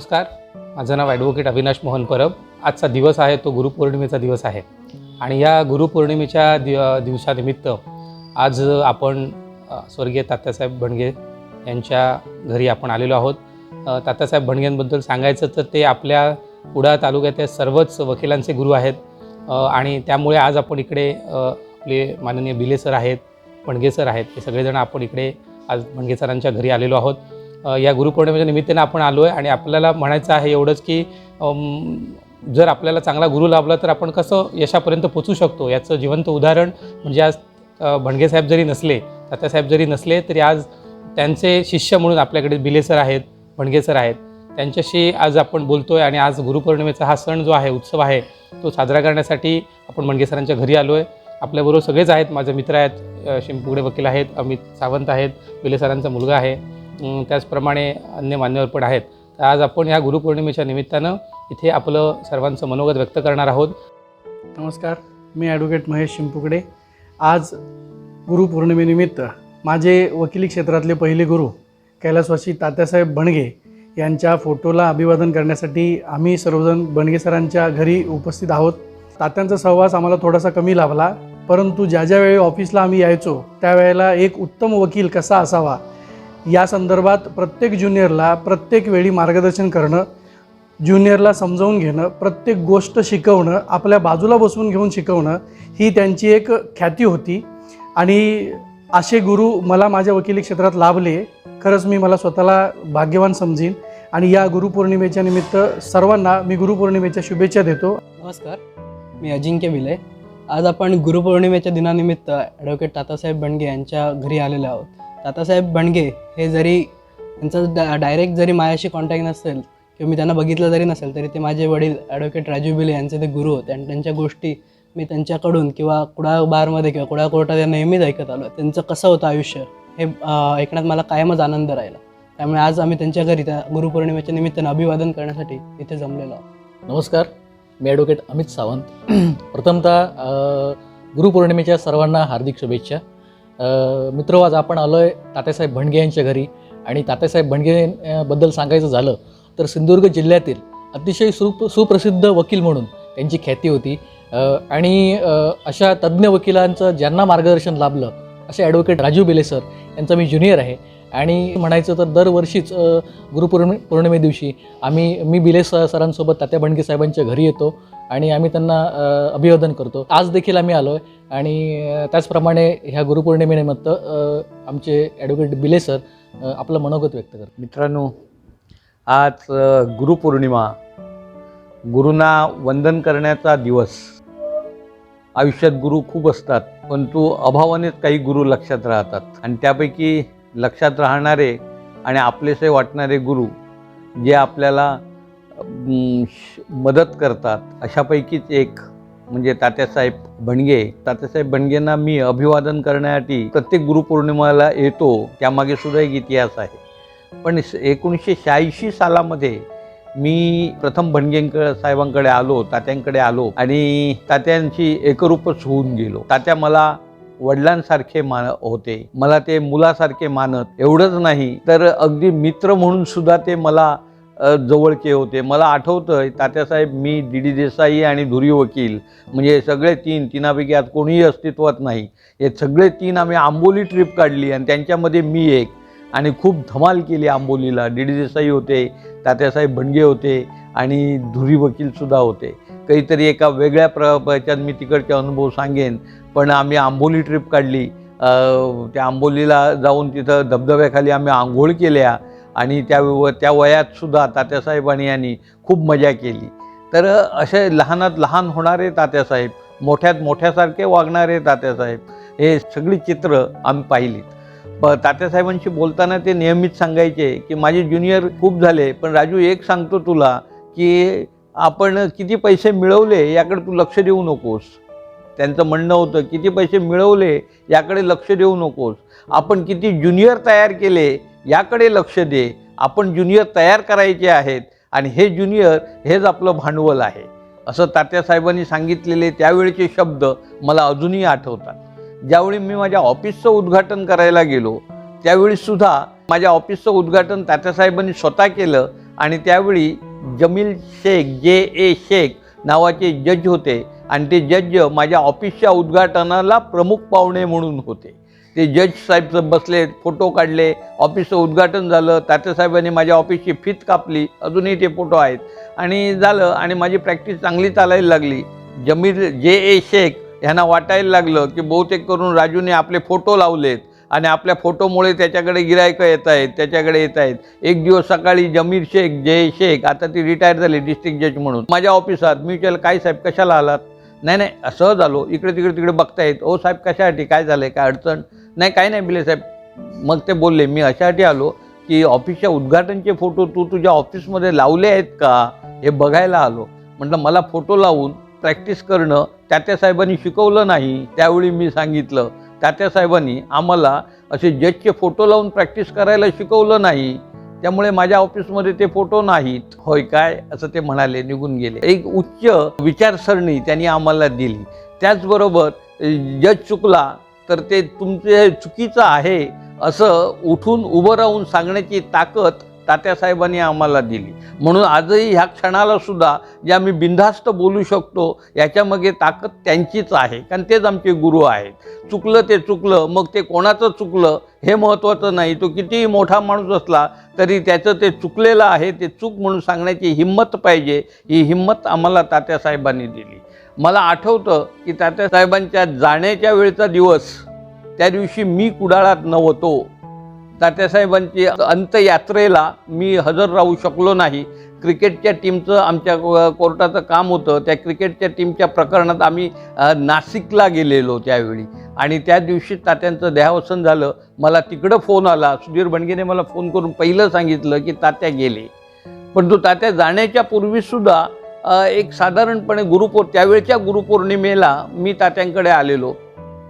नमस्कार. माझं नाव ॲडव्होकेट अविनाश मोहन परब. आजचा दिवस आहे तो गुरुपौर्णिमेचा दिवस आहे. आणि या गुरुपौर्णिमेच्या दि दिवसानिमित्त आज आपण स्वर्गीय तात्यासाहेब भणगे यांच्या घरी आपण आलेलो आहोत. तात्यासाहेब भणगेंबद्दल सांगायचं तर ते आपल्या कुडाळ तालुक्यातल्या सर्वच वकिलांचे गुरु आहेत. आणि त्यामुळे आज आपण इकडे आपले माननीय बिले सर आहेत भणगे सर आहेत हे सगळेजण आपण इकडे आज भणगे सरांच्या घरी आलेलो आहोत. या गुरुपौर्णिमेच्या निमित्तानं आपण आलो आहे आणि आपल्याला म्हणायचं आहे एवढंच की जर आपल्याला चांगला गुरु लाभला तर आपण कसं यशापर्यंत पोचू शकतो? याचं जिवंत उदाहरण म्हणजे आज भणगेसाहेब भणगे साहेब जरी नसले तात्यासाहेब जरी नसले तरी आज त्यांचे शिष्य म्हणून आपल्याकडे बिले सर आहेत भणगे सर आहेत. त्यांच्याशी आज आपण बोलतो आहे आणि आज गुरुपौर्णिमेचा हा सण जो आहे उत्सव आहे तो साजरा करण्यासाठी आपण भणगे सरांच्या घरी आलो आहे आपल्याबरोबर सगळेच आहेत माझे मित्र आहेत शिंपुगडे वकील आहेत अमित सावंत आहेत बिले सरांचा मुलगा आहे. त्याचप्रमाणे अन्य मान्यवर पण आहेत. तर आज आपण या गुरुपौर्णिमेच्या निमित्तानं इथे आपलं सर्वांचं मनोगत व्यक्त करणार आहोत. नमस्कार मी ॲडव्होकेट महेश शिंपुकडे. आज गुरुपौर्णिमेनिमित्त माझे वकिली क्षेत्रातले पहिले गुरु कैलासवासी तात्यासाहेब बणगे यांच्या फोटोला अभिवादन करण्यासाठी आम्ही सर्वजण बणगे सरांच्या घरी उपस्थित आहोत. तात्यांचा सहवास आम्हाला थोडासा कमी लाभला परंतु ज्या ज्या वेळी ऑफिसला आम्ही यायचो त्यावेळेला एक उत्तम वकील कसा असावा या संदर्भात प्रत्येक ज्युनियरला प्रत्येक वेळी मार्गदर्शन करणं ज्युनियरला समजावून घेणं प्रत्येक गोष्ट शिकवणं आपल्या बाजूला बसवून घेऊन शिकवणं ही त्यांची एक ख्याती होती. आणि असे गुरु मला माझ्या वकिली क्षेत्रात लाभले. खरंच मी मला स्वतःला भाग्यवान समजीन. आणि या गुरुपौर्णिमेच्या निमित्त सर्वांना मी गुरुपौर्णिमेच्या शुभेच्छा देतो. नमस्कार. मी अजिंक्य विलय आज आपण गुरुपौर्णिमेच्या दिनानिमित्त ॲडव्होकेट तातासाहेब बंडगे यांच्या घरी आलेलो आहोत. तातासाहेब भणगे हे जरी त्यांचं डायरेक्ट जरी माझ्याशी कॉन्टॅक्ट नसेल किंवा मी त्यांना बघितलं जरी नसेल तरी ते माझे वडील ॲडव्होकेट राजू बिले यांचे ते गुरु होते. आणि त्यांच्या गोष्टी मी त्यांच्याकडून किंवा कुडा बारमध्ये किंवा कुडा कोर्टात या नेहमीच ऐकत आलो त्यांचं कसं होतं आयुष्य हे ऐकण्यात मला कायमच आनंद राहिला. त्यामुळे आज आम्ही त्यांच्या घरी त्या गुरुपौर्णिमेच्या निमित्तानं अभिवादन करण्यासाठी इथे जमलेलो आहोत. नमस्कार मी ॲडव्होकेट अमित सावंत. प्रथमतः गुरुपौर्णिमेच्या सर्वांना हार्दिक शुभेच्छा. मित्र आज आपण आलो आहे तात्यासाहेब भणगे यांच्या घरी. आणि तात्यासाहेब भणगे बद्दल सांगायचं झालं तर सिंधुदुर्ग जिल्ह्यातील अतिशय सुप सुप्रसिद्ध वकील म्हणून त्यांची ख्याती होती. आणि अशा तज्ज्ञ वकिलांचं ज्यांना मार्गदर्शन लाभलं असे ॲडव्होकेट राजू बेले सर यांचा मी ज्युनियर आहे. आणि म्हणायचं तर दरवर्षीच गुरुपौर्णि पौर्णिमे दिवशी आम्ही मी बिले स सरांसोबत तात्या बंडके साहेबांच्या घरी येतो आणि आम्ही त्यांना अभिवादन करतो. आज देखील आम्ही आलो आहे आणि त्याचप्रमाणे ह्या गुरुपौर्णिमेनिमित्त आमचे ॲडव्होकेट बिले सर आपलं मनोगत व्यक्त करतात. मित्रांनो आज गुरुपौर्णिमा गुरूंना वंदन करण्याचा दिवस. आयुष्यात गुरु खूप असतात परंतु अभावानेच काही गुरु लक्षात राहतात. आणि त्यापैकी लक्षात राहणारे आणि आपलेसे वाटणारे गुरु जे आपल्याला श- मदत करतात अशापैकीच एक म्हणजे तात्यासाहेब भणगे. तात्यासाहेब भणगेंना मी अभिवादन करण्यासाठी प्रत्येक गुरुपौर्णिमेला येतो त्यामागे सुद्धा एक इतिहास आहे. पण स- एकोणीसशे शहाऐंशी सालामध्ये मी प्रथम भणगेंकडे साहेबांकडे आलो तात्यांकडे आलो आणि तात्यांशी एकरूपच होऊन गेलो. तात्या मला वडिलांसारखे मान होते. मला ते मुलासारखे मानत एवढंच नाही तर अगदी मित्र म्हणून सुद्धा ते मला जवळचे होते. मला आठवतं तात्यासाहेब मी डी डी देसाई आणि धुरी वकील म्हणजे सगळे तीन तिनापैकी आज कोणीही अस्तित्वात नाही. हे सगळे तीन आम्ही आंबोली ट्रिप काढली आणि त्यांच्यामध्ये मी एक. आणि खूप धमाल केली आंबोलीला. डी डी देसाई होते तात्यासाहेब बंडगे होते आणि धुरी वकीलसुद्धा होते. काहीतरी एका वेगळ्या प्र याच्यात मी तिकडचे अनुभव सांगेन. पण आम्ही आंबोली ट्रिप काढली. त्या आंबोलीला जाऊन तिथं धबधब्याखाली आम्ही आंघोळ केल्या आणि त्या व- त्या वयातसुद्धा तात्यासाहेबांनी यांनी खूप मजा केली. तर असे लहानात लहान होणारे तात्यासाहेब मोठ्यात मोठ्यासारखे वागणारे तात्यासाहेब हे सगळी चित्र आम्ही पाहिलीत. प तात्यासाहेबांशी बोलताना ते नियमित सांगायचे की माझे ज्युनियर खूप झाले पण राजू एक सांगतो तुला की आपण किती पैसे मिळवले याकडे तू लक्ष देऊ नकोस. त्यांचं म्हणणं होतं किती पैसे मिळवले याकडे लक्ष देऊ नकोस. आपण किती ज्युनियर तयार केले याकडे लक्ष दे. आपण ज्युनियर तयार करायचे आहेत आणि हे ज्युनियर हेच आपलं भांडवल आहे. असं तात्यासाहेबांनी सांगितलेले त्यावेळचे शब्द मला अजूनही आठवतात. ज्यावेळी मी माझ्या ऑफिसचं उद्घाटन करायला गेलो त्यावेळीसुद्धा माझ्या ऑफिसचं उद्घाटन तात्यासाहेबांनी स्वतः केलं आणि त्यावेळी जमील शेख जे ए शेख नावाचे जज होते. आणि ते जज माझ्या ऑफिसच्या उद्घाटनाला प्रमुख पाहुणे म्हणून होते. ते जज साहेब बसले फोटो काढले ऑफिसचं उद्घाटन झालं. तात्यासाहेबांनी माझ्या ऑफिसची फीत कापली. अजूनही ते फोटो आहेत. आणि झालं आणि माझी प्रॅक्टिस चांगली चालायला लागली. जमीर जे ए शेख ह्यांना वाटायला लागलं की बहुतेक करून राजूने आपले फोटो लावलेत. आणि आपल्या फोटोमुळे त्याच्याकडे गिरायकं येत आहेत त्याच्याकडे येत आहेत. एक दिवस सकाळी जमीर शेख जय शेख आता ती रिटायर झाली डिस्ट्रिक्ट जज म्हणून. माझ्या ऑफिसात मी विचारलं काय साहेब कशाला आलात? नाही नाही असं झालो इकडे तिकडे तिकडे बघतायत. ओ साहेब कशासाठी? काय झालं आहे काय अडचण? नाही काय नाही बिले साहेब. मग ते बोलले मी अशासाठी आलो की ऑफिसच्या उद्घाटनचे फोटो तू तुझ्या ऑफिसमध्ये लावले आहेत का? हे बघायला आलो. म्हटलं मला फोटो लावून प्रॅक्टिस करणं तात्यासाहेबांनी शिकवलं नाही त्यावेळी मी सांगितलं. तात्यासाहेबांनी आम्हाला असे जजचे फोटो लावून प्रॅक्टिस करायला शिकवलं नाही. त्यामुळे माझ्या ऑफिसमध्ये ते फोटो नाहीत. होय काय? असं ते म्हणाले निघून गेले. एक उच्च विचारसरणी त्यांनी आम्हाला दिली. त्याचबरोबर जज चुकला तर ते तुमचे चुकीचं आहे असं उठून उभं राहून सांगण्याची ताकद तात्यासाहेबांनी आम्हाला दिली. म्हणून आजही ह्या क्षणाला सुद्धा जे आम्ही बिनधास्त बोलू शकतो याच्यामागे ताकद त्यांचीच आहे. कारण तेच आमचे गुरु आहेत. चुकलं ते चुकलं मग ते कोणाचं चुकलं हे महत्त्वाचं नाही. तो कितीही मोठा माणूस असला तरी त्याचं ते चुकलेलं आहे ते चूक म्हणून सांगण्याची हिंमत पाहिजे ही हिंमत आम्हाला तात्यासाहेबांनी दिली. मला आठवतं की तात्यासाहेबांच्या जाण्याच्या वेळचा दिवस त्या दिवशी मी कुडाळात नव्हतो. तात्यासाहेबांची अंत्ययात्रेला मी हजर राहू शकलो नाही. क्रिकेटच्या टीमचं आमच्या कोर्टाचं काम होतं. त्या क्रिकेटच्या टीमच्या प्रकरणात आम्ही नाशिकला गेलेलो त्यावेळी. आणि त्या दिवशी तात्यांचं देहावसन झालं. मला तिकडं फोन आला. सुधीर बंडगेने मला फोन करून पहिलं सांगितलं की तात्या गेले. परंतु तात्या जाण्याच्या पूर्वीसुद्धा एक साधारणपणे गुरुपौर त्यावेळच्या गुरुपौर्णिमेला मी तात्यांकडे आलेलो.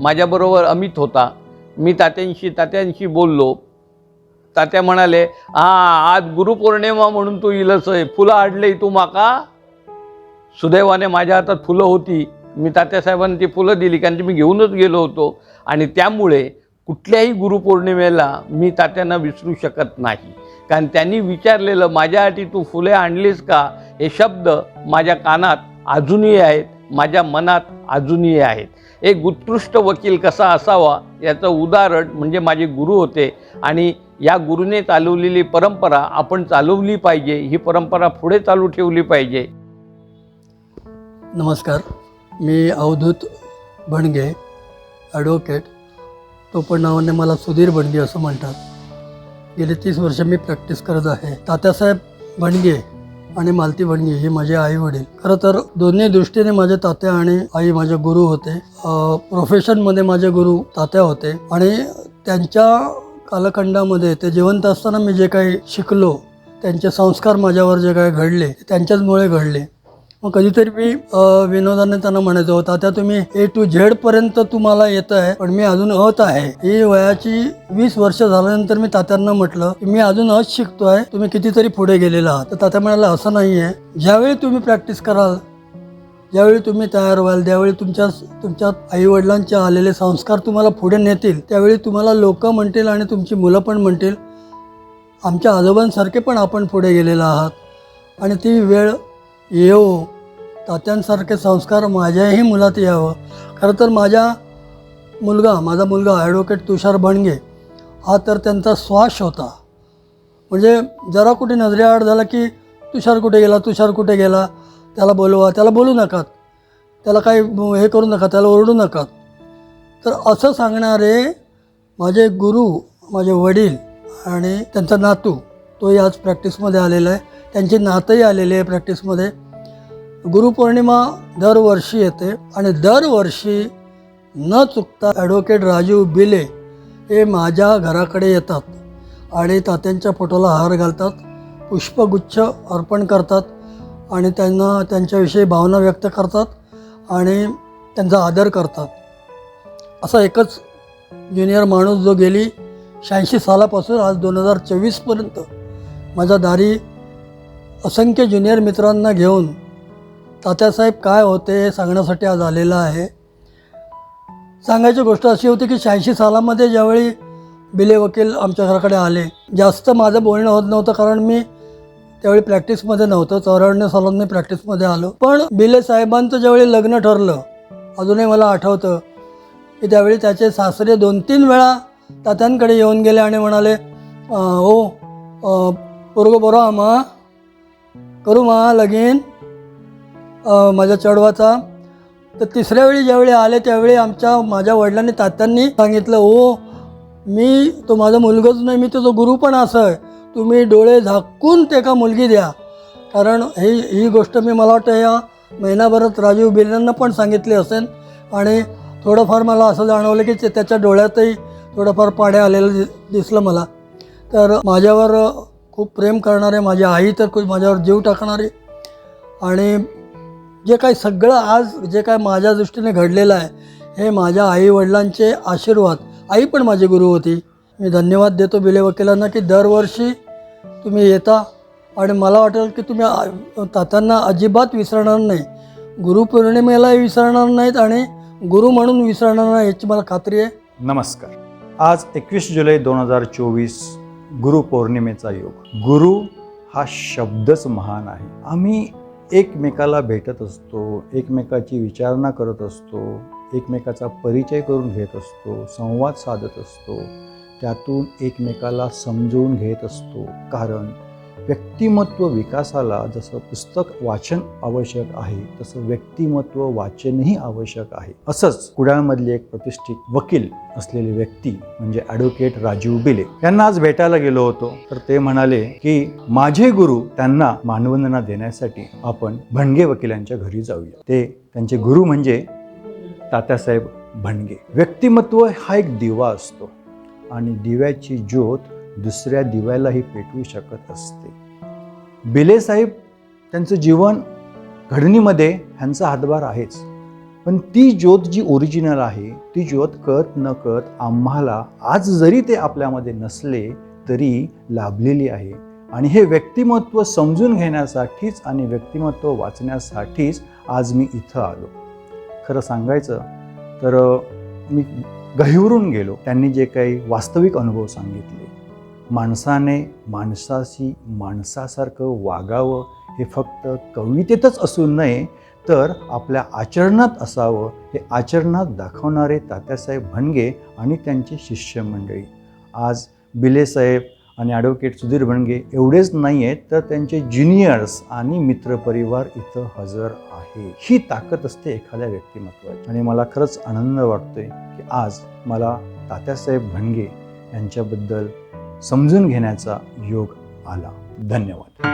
माझ्याबरोबर अमित होता. मी तात्यांशी तात्यांशी बोललो. तात्या म्हणाले हा आज गुरुपौर्णिमा म्हणून तू इलस आहे. फुलं आडले तू माका? सुदैवाने माझ्या हातात फुलं होती. मी तात्यासाहेबांनी ती फुलं दिली कारण ती मी घेऊनच गेलो होतो. आणि त्यामुळे कुठल्याही गुरुपौर्णिमेला मी तात्यांना विसरू शकत नाही. कारण त्यांनी विचारलेलं माझ्यासाठी तू फुले आणलीस का? हे शब्द माझ्या कानात अजूनही आहेत माझ्या मनात अजूनही आहेत. एक उत्कृष्ट वकील कसा असावा याचं उदाहरण म्हणजे माझे गुरु होते. आणि या गुरुने चालवलेली परंपरा आपण चालवली पाहिजे ही परंपरा पुढे चालू ठेवली पाहिजे. नमस्कार मी अवधूत भणगे ॲडव्होकेट तो पण नावाने मला सुधीर भणगे असं म्हणतात. गेली तीस वर्ष मी प्रॅक्टिस करत आहे. तात्यासाहेब भणगे आणि मालती भणगे हे माझे आई वडील खरं तर दोन्ही दृष्टीने माझे तात्या आणि आई माझे गुरु होते. प्रोफेशनमध्ये माझे गुरु तात्या होते. आणि त्यांच्या कालखंडामध्ये ते जिवंत असताना मी जे काही शिकलो त्यांचे संस्कार माझ्यावर जे काही घडले त्यांच्याचमुळे घडले. मग कधीतरी मी विनोदाने त्यांना म्हणायचो हो, आता तुम्ही ए टू झेड पर्यंत तुम्हाला येत आहे पण मी अजून अत आहे. ही वयाची वीस वर्ष झाल्यानंतर मी तात्यांना म्हटलं की मी अजून अच आहे तुम्ही कितीतरी पुढे गेलेला आहात. तर तात्या म्हणाला असं नाही आहे ज्यावेळी तुम्ही प्रॅक्टिस कराल ज्यावेळी तुम्ही तयार व्हाल ज्यावेळी तुमच्या तुमच्या आईवडिलांचे आलेले संस्कार तुम्हाला पुढे नेतील त्यावेळी तुम्हाला लोक म्हणतील आणि तुमची मुलं पण म्हणतील आमच्या आजोबांसारखे पण आपण पुढे गेलेला आहात. आणि ती वेळ येऊ तात्यांसारखे संस्कार माझ्याही मुलात यावं. खरं तर माझ्या मुलगा माझा मुलगा ॲडव्होकेट तुषार बणगे हा तर त्यांचा श्वास होता. म्हणजे जरा कुठे नजरेआड झाला की तुषार कुठे गेला तुषार कुठे गेला? त्याला बोलवा त्याला बोलू नकात त्याला काही हे करू नका त्याला ओरडू नकात तर असं सांगणारे माझे गुरु माझे वडील आणि त्यांचा नातू तोही आज प्रॅक्टिसमध्ये आलेला आहे. त्यांची नातंही आलेली आहे प्रॅक्टिसमध्ये गुरुपौर्णिमा दरवर्षी येते आणि दरवर्षी न चुकता ॲडव्होकेट राजीव बिले हे माझ्या घराकडे येतात आणि तात्यांच्या फोटोला हार घालतात पुष्पगुच्छ अर्पण करतात. आणि त्यांना त्यांच्याविषयी भावना व्यक्त करतात आणि त्यांचा आदर करतात. असा एकच ज्युनियर माणूस जो गेली शहाऐंशी सालापासून आज दोन हजार चोवीसपर्यंत माझ्या दारी असंख्य ज्युनियर मित्रांना घेऊन तात्यासाहेब काय होते हे सांगण्यासाठी आज आलेला आहे. सांगायची गोष्ट अशी होती की शहाऐंशी सालामध्ये ज्यावेळी बिले वकील आमच्या घराकडे आले जास्त माझं बोलणं होत नव्हतं कारण मी त्यावेळी प्रॅक्टिसमध्ये नव्हतं. चौऱ्याण्णव सालात मी प्रॅक्टिसमध्ये आलो. पण बिले साहेबांचं ज्यावेळी लग्न ठरलं अजूनही मला आठवतं की त्यावेळी त्याचे सासरे दोन तीन वेळा तात्यांकडे येऊन गेले आणि म्हणाले ओ हो पोरगो बरो हा करू मा लगीन. माझ्या चढवाचा. तर तिसऱ्या वेळी ज्यावेळी आले त्यावेळी आमच्या माझ्या वडिलांनी तात्यांनी सांगितलं ओ मी तो माझा मुलगाच नाही मी तुझा गुरु पण असं आहे. तुम्ही डोळे झाकून ते का मुलगी द्या. कारण ही ही गोष्ट मी मला वाटतं या महिनाभरात राजीव बिर्यांना पण सांगितली असेल. आणि थोडंफार मला असं जाणवलं की ते त्याच्या डोळ्यातही थोडंफार पाड्या आलेलं दि दिसलं मला. तर माझ्यावर खूप प्रेम करणारे माझी आई तर खूप माझ्यावर जीव टाकणारी. आणि जे काही सगळं आज जे काय माझ्या दृष्टीने घडलेलं आहे हे माझ्या आईवडिलांचे आशीर्वाद. आई पण माझी गुरु होती. मी धन्यवाद देतो बिले वकिलांना की दरवर्षी तुम्ही येता आणि मला वाटेल की तुम्ही आ- तात्यांना अजिबात विसरणार नाही. गुरुपौर्णिमेलाही विसरणार नाहीत आणि गुरु म्हणून विसरणार नाही याची मला खात्री आहे. नमस्कार. आज एकवीस जुलै दोन हजार चोवीस गुरुपौर्णिमेचा योग. गुरु हा शब्दच महान आहे. आम्ही एकमेकाला भेटत असतो एकमेकाची विचारणा करत असतो एकमेकाचा परिचय करून घेत असतो संवाद साधत असतो. त्यातून एकमेकाला समजवून घेत असतो. कारण व्यक्तिमत्व विकासाला जसं पुस्तक वाचन आवश्यक आहे तसं व्यक्तिमत्व वाचनही आवश्यक आहे. असंच कुडाळमधले एक प्रतिष्ठित वकील असलेली व्यक्ती म्हणजे ॲडव्होकेट राजीव बिले यांना आज भेटायला गेलो होतो. तर ते म्हणाले की माझे गुरु त्यांना मानवंदना देण्यासाठी आपण भणगे वकिलांच्या घरी जाऊया. ते त्यांचे गुरु म्हणजे तात्यासाहेब भणगे. व्यक्तिमत्व हा एक दिवा असतो. आणि दिव्याची ज्योत दुसऱ्या दिव्यालाही पेटवू शकत असते. बिले साहेब त्यांचं जीवन घडणीमध्ये ह्यांचा हातभार आहेच. पण ती ज्योत जी ओरिजिनल आहे ती ज्योत कळत न कळत आम्हाला आज जरी ते आपल्यामध्ये नसले तरी लाभलेली आहे. आणि हे व्यक्तिमत्व समजून घेण्यासाठीच आणि व्यक्तिमत्व वाचण्यासाठीच आज मी इथं आलो. खरं सांगायचं तर मी गहिवरून गेलो. त्यांनी जे काही वास्तविक अनुभव सांगितले. माणसाने माणसाशी माणसासारखं वागावं हे फक्त कवितेतच असू नये तर आपल्या आचरणात असावं हे आचरणात दाखवणारे तात्यासाहेब भणगे आणि त्यांची शिष्यमंडळी. आज बिलेसाहेब आणि ॲडव्होकेट सुधीर भणगे एवढेच नाही आहेत तर त्यांचे ज्युनियर्स आणि मित्रपरिवार इथं हजर आहे. ही ताकद असते एखाद्या व्यक्तिमत्वाची. आणि मला खरंच आनंद वाटतोय की आज मला तात्यासाहेब भणगे यांच्याबद्दल समजून घेण्याचा योग आला. धन्यवाद.